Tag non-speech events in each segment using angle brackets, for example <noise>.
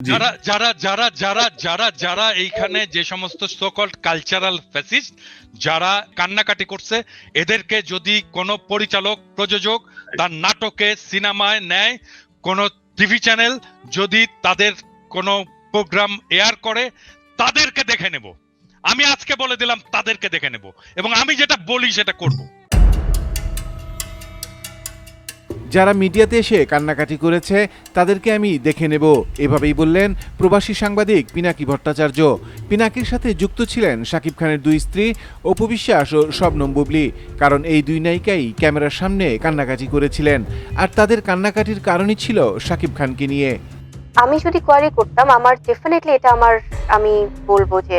যারা যারা যারা যারা যারা যারা এইখানে যে সমস্ত সোকল্ড কালচারাল ফ্যাসিস্ট যারা কান্নাকাটি করছে, এদেরকে যদি কোনো পরিচালক, প্রযোজক তার নাটকে, সিনেমায় নেয়, কোনো টিভি চ্যানেল যদি তাদের কোনো প্রোগ্রাম এয়ার করে, তাদেরকে দেখে নেব। আমি আজকে বলে দিলাম তাদেরকে দেখে নেব এবং আমি যেটা বলি সেটা করব। যারা মিডিয়াতে এসে কান্নাকাটি করেছে, তাদেরকে আমি দেখে নেব। এভাবেই বললেন প্রবাসী সাংবাদিক পিনাকি ভট্টাচার্য। পিনাকির সাথে যুক্ত ছিলেন শাকিব খানের দুই স্ত্রী, অপু বিশ্বাস ও শবনম বুবলি। কারণ এই দুই নায়িকাই ক্যামেরার সামনে কান্নাকাটি করেছিলেন। আর তাদের কান্নাকাটির কারণই ছিল শাকিব খানকে নিয়ে। আমি যদি কোয়ারি করতাম, আমার ডেফিনেটলি এটা আমার, আমি বলব যে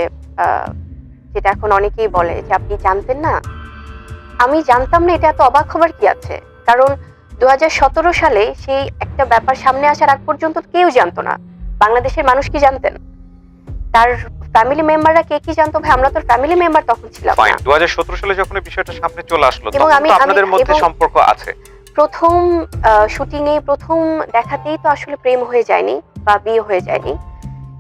যেটা এখন অনেকেই বলে যে, আপনি জানতেন না। আমি জানতাম না, এটা এত অবাক হবার কি আছে? কারণ দু হাজার সতেরো সালে সেই একটা ব্যাপার সামনে আসার আগ পর্যন্ত কেউ জানতো না। বাংলাদেশের মানুষ কি জানতেন? তার ফ্যামিলি মেম্বাররা কে কি জানতো? ভাই আমরা তো ফ্যামিলি মেম্বার তখন ছিলাম না। দু সালে যখন এই বিষয়টা সামনে চলে আসলো তখন আমি- আপনাদের মধ্যে সম্পর্ক আছে। প্রথম শুটিং এ প্রথম দেখাতেই তো আসলে প্রেম হয়ে যায়নি বা বিয়ে হয়ে যায়নি।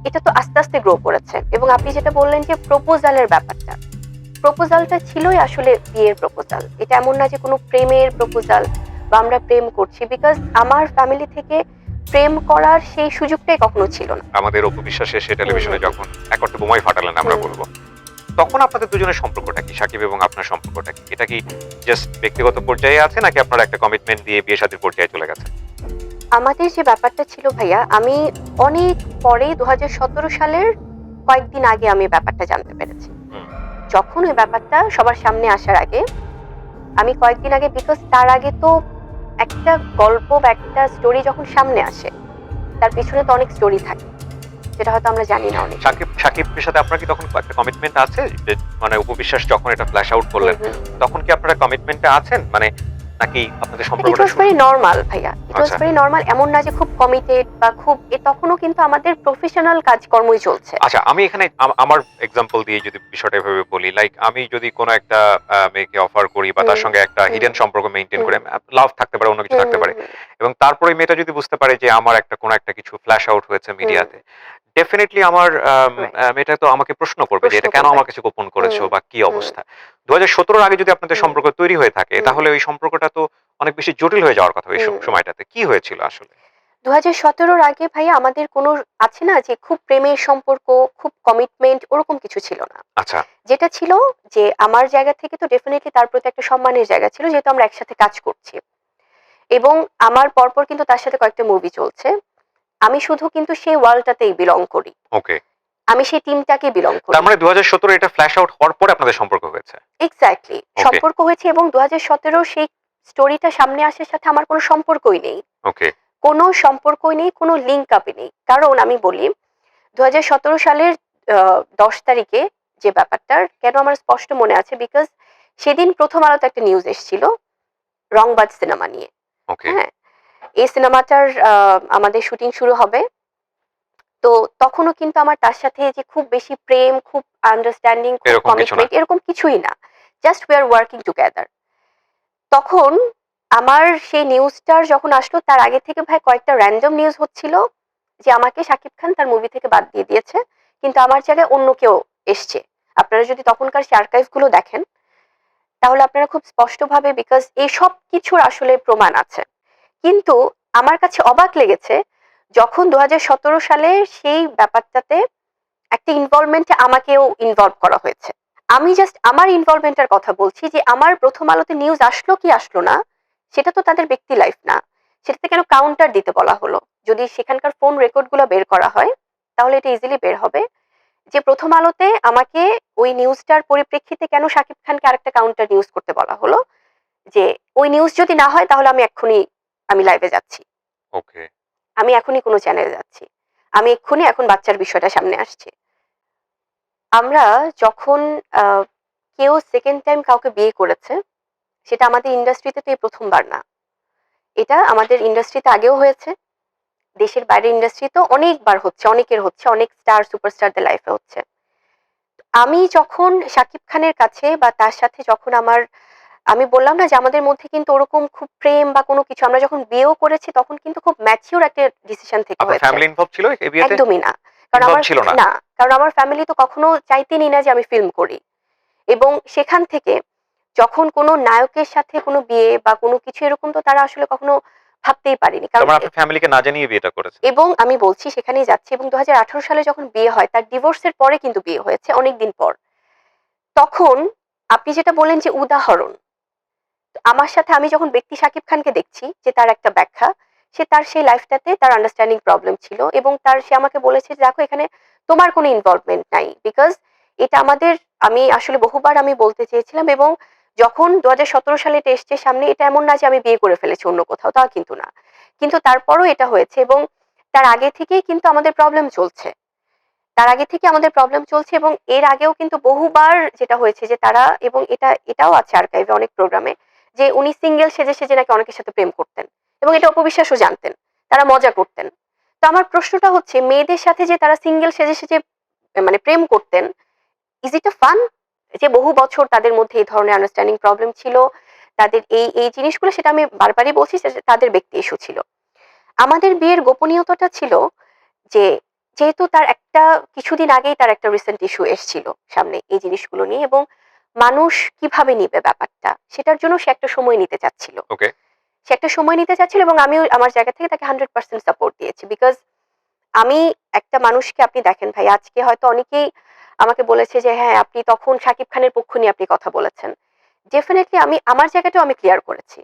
এটা তো আস্তে আস্তে গ্রো করেছে। এবং আপনি যেটা বললেন যে প্রপোজালের ব্যাপারটা প্রপোজালটা ছিলই আসলে বিয়ের প্রপোজাল এটা এমন না যে কোনো প্রেমের প্রপোজাল বা আমরা প্রেম করছি বিকজ আমার ফ্যামিলি থেকে প্রেম করার সেই সুযোগটাই কখনো ছিল না। আমাদের অপু সে টেলিভিশনে যখন এক অর্থে বোমাই ফাটালেন আমরা বলব। তখন আপনাদের দুজনের সম্পর্কটা কি? সাকিব এবং আপনার সম্পর্কটা কি? এটা কি জাস্ট ব্যক্তিগত পর্যায়ে আছে নাকি আপনারা একটা কমিটমেন্ট দিয়ে বিয়ে শাদীর পর্যায়ে চলে গেছে আমাদের যে ব্যাপারটা ছিল ভাইয়া আমি অনেক পরে দু হাজার সতেরো সালের কয়েকদিন আগে আমি ব্যাপারটা জানতে পেরেছি। যখন ওই ব্যাপারটা সবার সামনে আসার আগে আমি কয়েকদিন আগে বিকজ তার আগে তো একটা গল্প বা একটা স্টোরি যখন সামনে আসে তার পিছনে তো অনেক স্টোরি থাকে সেটা হয়তো আমরা জানি না অনেক। সাকিব সাকিবের সাথে আপনার কি তখন একটা কমিটমেন্ট আছে? মানে উপবিশ্বাস যখন এটা ফ্ল্যাশ আউট করলেন তখন কি আপনারা কমিটমেন্টে আছেন? মানে নাকি আপনাদের ইট সম্পর্কটা ওয়াজ ভেরি নর্মাল ভাইয়া। ইট ওয়াজ। ভেরি নর্মাল এমন না যে খুব কমিটেড বা খুব এ তখনও কিন্তু আমাদের প্রফেশনাল কাজকর্মই চলছে। আচ্ছা আমি এখানে আমার এক্সাম্পল দিয়ে যদি বিষয়টা এভাবে বলি লাইক আমি যদি কোনো একটা মেয়েকে অফার করি বা তার সঙ্গে একটা হিডেন সম্পর্ক মেনটেন করে লাভ থাকতে পারে অন্য কিছু থাকতে পারে। এবং তারপরে মেয়েটা যদি বুঝতে পারে যে আমার একটা কোনো একটা কিছু ফ্ল্যাশ আউট হয়েছে মিডিয়াতে ডেফিনেটলি আমার মেয়েটা তো আমাকে প্রশ্ন করবে যে এটা কেন। আমার কাছে গোপন করেছ বা কি অবস্থা? দু হাজার আগে যদি আপনাদের সম্পর্ক তৈরি হয়ে থাকে তাহলে ওই সম্পর্কটা তো অনেক বেশি জটিল হয়ে যাওয়ার কথা ওই সময়টাতে। কি হয়েছিল আসলে? দু হাজার সতেরোর আগে ভাইয়া আমাদের কোনো আছে না যে খুব প্রেমের সম্পর্ক খুব কমিটমেন্ট ওরকম কিছু ছিল না। আচ্ছা। যেটা ছিল যে আমার জায়গা থেকে তো ডেফিনেটলি তার প্রতি একটা সম্মানের জায়গা ছিল যেহেতু আমরা একসাথে কাজ করছি। এবং আমার পরপর কিন্তু তার সাথে কয়েকটা মুভি চলছে। আমি শুধু কিন্তু সেই ওয়ার্ল্ডটাতেই বিলং করি। ওকে আমি সেই টিমটাকে বিলং করি। তার মানে দু হাজার সতেরো এটা ফ্ল্যাশ আউট হওয়ার পরে আপনাদের সম্পর্ক হয়েছে? এক্স্যাক্টলি সম্পর্ক হয়েছে এবং দু হাজার সতেরো সেই স্টোরিটা সামনে আসার সাথে আমার কোনো সম্পর্কই নেই। ওকে কোনো সম্পর্কই নেই কোনো লিঙ্ক আপই নেই। কারণ আমি বলি দু হাজার সতেরো সালের দশ তারিখে যে ব্যাপারটার কেন আমার স্পষ্ট মনে আছে? বিকজ সেদিন প্রথম আলোতে একটা নিউজ এসেছিল রংবাজ সিনেমা নিয়ে। ওকে হ্যাঁ এই সিনেমাটার আমাদের শুটিং শুরু হবে। তো তখনও কিন্তু আমার তার সাথে যে খুব বেশি প্রেম খুব আন্ডারস্ট্যান্ডিং খুব কমিটমেন্ট এরকম কিছুই না। Just we are working together তখন আমার সেই নিউজটার যখন আসলো তার আগে থেকে ভাই কয়েকটা র্যান্ডম নিউজ হচ্ছিল যে আমাকে শাকিব খান তার মুভি থেকে বাদ দিয়ে দিয়েছে। কিন্তু আমার জায়গায় অন্য কেউ এসছে। আপনারা যদি তখনকার সেই আর্কাইভগুলো দেখেন তাহলে আপনারা খুব স্পষ্টভাবে বিকজ এই সব কিছুর আসলে প্রমাণ আছে। কিন্তু আমার কাছে অবাক লেগেছে যখন দু হাজার সতেরো সালে সেই ব্যাপারটাতে একটা ইনভলভমেন্টে আমাকেও ইনভলভ করা হয়েছে। আমি জাস্ট আমার ইনভলভমেন্টের কথা বলছি যে আমার প্রথম আলোতে নিউজ আসলো কি আসলো না, সেটা তো তাদের ব্যক্তি লাইফ না। সেটাতে কেন কাউন্টার দিতে বলা হলো? যদি সেখানকার ফোন রেকর্ডগুলো বের করা হয়, তাহলে এটা ইজিলি বের হবে। যে প্রথম আলোতে আমাকে ওই নিউজটার পরিপ্রেক্ষিতে কেন শাকিব খানকে আরেকটা কাউন্টার নিউজ করতে বলা হলো, যে ওই নিউজ যদি না হয়, তাহলে আমি এক্ষুনি আমি লাইভে যাচ্ছি। ওকে আমি এখনই কোনো চ্যানেলে যাচ্ছি। আমি এক্ষুনি এখন বাচ্চার বিষয়টা সামনে আসছে। আমরা যখন কেউ সেকেন্ড টাইম কাউকে বিয়ে করেছে সেটা আমাদের ইন্ডাস্ট্রিতে তো এই প্রথমবার না। এটা আমাদের ইন্ডাস্ট্রিতে আগেও হয়েছে। দেশের বাইরের ইন্ডাস্ট্রিতেও অনেকবার হচ্ছে অনেকের হচ্ছে অনেক স্টার সুপারস্টারদের লাইফে হচ্ছে। আমি যখন শাকিব খানের কাছে বা তার সাথে যখন আমার আমি বললাম না যে আমাদের মধ্যে কিন্তু ওরকম খুব প্রেম বা কোনো কিছু আমরা যখন বিয়েও করেছি তখন কিন্তু খুব ম্যাচিওর একটা ডিসিশন থেকে হয়েছে। ফ্যামিলি ইনভলভ ছিল এই বিয়েতে? একদমই না। কারণ আমার ছিল না? কারণ আমার ফ্যামিলি তো কখনো চাইতেনই না যে আমি ফিল্ম করি। এবং সেখান থেকে যখন কোনো নায়কের সাথে কোনো বিয়ে বা কোনো কিছু এরকম তো তারা আসলে কখনো ভাবতেই পারেনি। কারণ তারপর আপনার ফ্যামিলিকে না জানিয়ে বিয়েটা করেছে এবং আমি বলছি সেখানেই যাচ্ছি এবং দু হাজার আঠারো সালে যখন বিয়ে হয় তার ডিভোর্সের পরে কিন্তু বিয়ে হয়েছে অনেক দিন পর। তখন আপনি যেটা বললেন যে উদাহরণ আমার সাথে আমি যখন ব্যক্তি শাকিব খানকে দেখছি, যে তার একটা ব্যাখ্যা, সে তার সেই লাইফটাতে তার আন্ডারস্ট্যান্ডিং প্রবলেম ছিল এবং তার, সে আমাকে বলেছে দেখো, এখানে তোমার কোনো ইনভলভমেন্ট নাই বিকজ এটা আমাদের, আমি আসলে বহুবার আমি বলতে চেয়েছিলাম এবং যখন দু সালে এটা এসছে সামনে, এটা এমন না যে আমি বিয়ে করে ফেলেছি অন্য কোথাও, তা কিন্তু না। কিন্তু তারপরও এটা হয়েছে এবং তার আগে থেকেই কিন্তু আমাদের প্রবলেম চলছে। তার আগে থেকে আমাদের প্রবলেম চলছে এবং এর আগেও কিন্তু বহুবার যেটা হয়েছে যে তারা, এবং এটা, এটাও আছে আর্কাইভে অনেক প্রোগ্রামে যে উনি সিঙ্গেল সেজে সেজে নাকি অনেকের সাথে প্রেম করতেন এবং এটা অপবিশ্বাসও জানতেন, তারা মজা করতেন। তো আমার প্রশ্নটা হচ্ছে, মেয়েদের সাথে যে তারা সিঙ্গেল সেজে সেজে মানে প্রেম করতেন ইজ ইট আ ফান যে বহু বছর তাদের মধ্যে এই ধরনের আন্ডারস্ট্যান্ডিং প্রবলেম ছিল, তাদের এই এই জিনিসগুলো সেটা আমি বারবারই বলছি তাদের ব্যক্তি ইস্যু ছিল। আমাদের বিয়ের গোপনীয়তাটা ছিল যে, যেহেতু তার একটা, কিছুদিন আগেই তার একটা রিসেন্ট ইস্যু এসছিল সামনে এই জিনিসগুলো নিয়ে এবং মানুষ কীভাবে নিবে ব্যাপারটা? সেটার জন্য সে একটা সময় নিতে চাচ্ছিল। সে একটা সময় নিতে চাচ্ছিল এবং আমিও আমার জায়গা থেকে তাকে হান্ড্রেড পার্সেন্ট সাপোর্ট দিয়েছি বিকজ আমি একটা মানুষকে আপনি দেখেন ভাই আজকে হয়তো অনেকেই আমাকে বলেছে যে হ্যাঁ আপনি তখন শাকিব খানের পক্ষ নিয়ে আপনি কথা বলেছেন। ডেফিনেটলি আমি আমার জায়গাটাও আমি ক্লিয়ার করেছি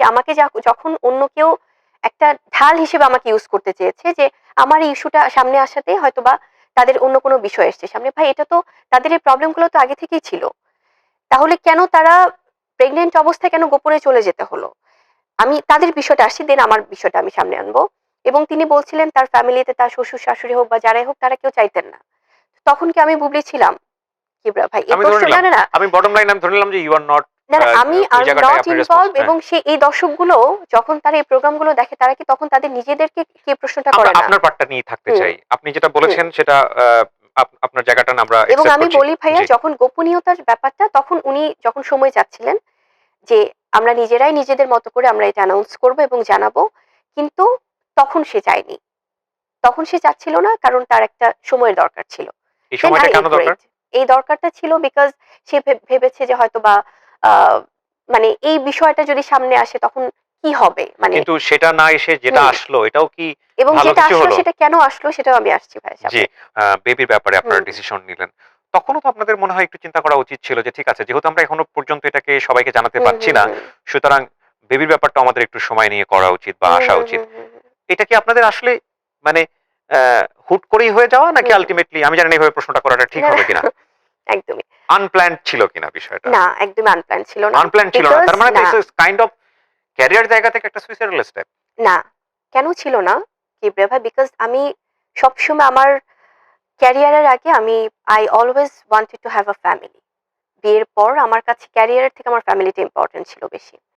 যে আমাকে যখন অন্য কেউ একটা ঢাল হিসেবে আমাকে ইউজ করতে চেয়েছে যে আমার এই ইস্যুটা সামনে আসাতে হয়তো বা তাদের অন্য কোনো বিষয় এসছে। সামনে ভাই এটা তো তাদের এই প্রবলেমগুলো তো আগে থেকেই ছিল। তাহলে কেন তারা প্রেগনেন্ট অবস্থায় কেন গোপনে চলে যেতে হলো? আমি তাদের বিষয়টা আসছি দেন আমার বিষয়টা আমি সামনে আনব। এবং তিনি বলছিলেন তার ফ্যামিলিতে তার শ্বশুর শাশুড়ি হোক বা যারাই হোক তারা কেউ চাইতেন না। তখন কি আমি বুবলি ছিলাম? কিবরা ভাই না। আমি বটম লাইন আমি ধরে নিলাম যে ইউ আর নট না না, আমি ওই নট আপনি ইনভলভ হ্যাঁ। এবং সে এই দর্শকগুলো যখন তারা এই প্রোগ্রামগুলো দেখে তারা কি তখন তাদের নিজেদেরকে কি প্রশ্নটা করে না? আপনার পার্টটা নিয়ে থাকতে চাই। আপনি যেটা বলেছেন সেটা আপনার জায়গাটা না আমরা এবং আমি বলি ভাইয়া যখন গোপনীয়তার ব্যাপারটা তখন উনি যখন সময় চাচ্ছিলেন যে আমরা নিজেরাই নিজেদের মতো করে আমরা এটা অ্যানাউন্স করব এবং জানাব কিন্তু তখন সে চায়নি তখন সে চাচ্ছিল না কারণ তার একটা সময়ের দরকার ছিল। এই সময়টা কেন দরকার? এই দরকারটা ছিল বিকজ সে ভেবেছে যে হয়তো বা আহ, মানে এই বিষয়টা যদি সামনে আসে তখন কি হবে? মানে কিন্তু সেটা না এসে যেটা আসলো এটাও কি এবং যেটা আসলো সেটা কেন আসলো সেটাও আমি আসছি ভাই জি বেবির ব্যাপারে আপনারা ডিসিশন নিলেন। তখনও তো আপনাদের মনে হয় একটু চিন্তা করা উচিত ছিল যে ঠিক আছে যেহেতু আমরা এখনও পর্যন্ত এটাকে সবাইকে জানাতে পারছি না সুতরাং বেবির ব্যাপারটা আমাদের একটু সময় নিয়ে করা উচিত বা আসা উচিত। এটা কি আপনাদের আসলে মানে হুট করেই হয়ে যাওয়া নাকি। আলটিমেটলি আমি জানি না এইভাবে প্রশ্নটা করাটা ঠিক হবে কিনা। <laughs> একদমই। আনপ্ল্যান্ড ছিল কিনা বিষয়টা? না একদমই আনপ্ল্যান ছিল না আনপ্ল্যান ছিল না তার মানে না। কাইন্ড অফ ক্যারিয়ার জায়গা থেকে একটা সুইসাইডাল স্টেপ না। কেন ছিল না? কি প্রভা বিকজ আমি সবসময় আমার ক্যারিয়ারের আগে আমি I always wanted to have a family বিয়ের পর আমার কাছে ক্যারিয়ারের থেকে আমার ফ্যামিলিটা ইম্পর্টেন্ট ছিল বেশি।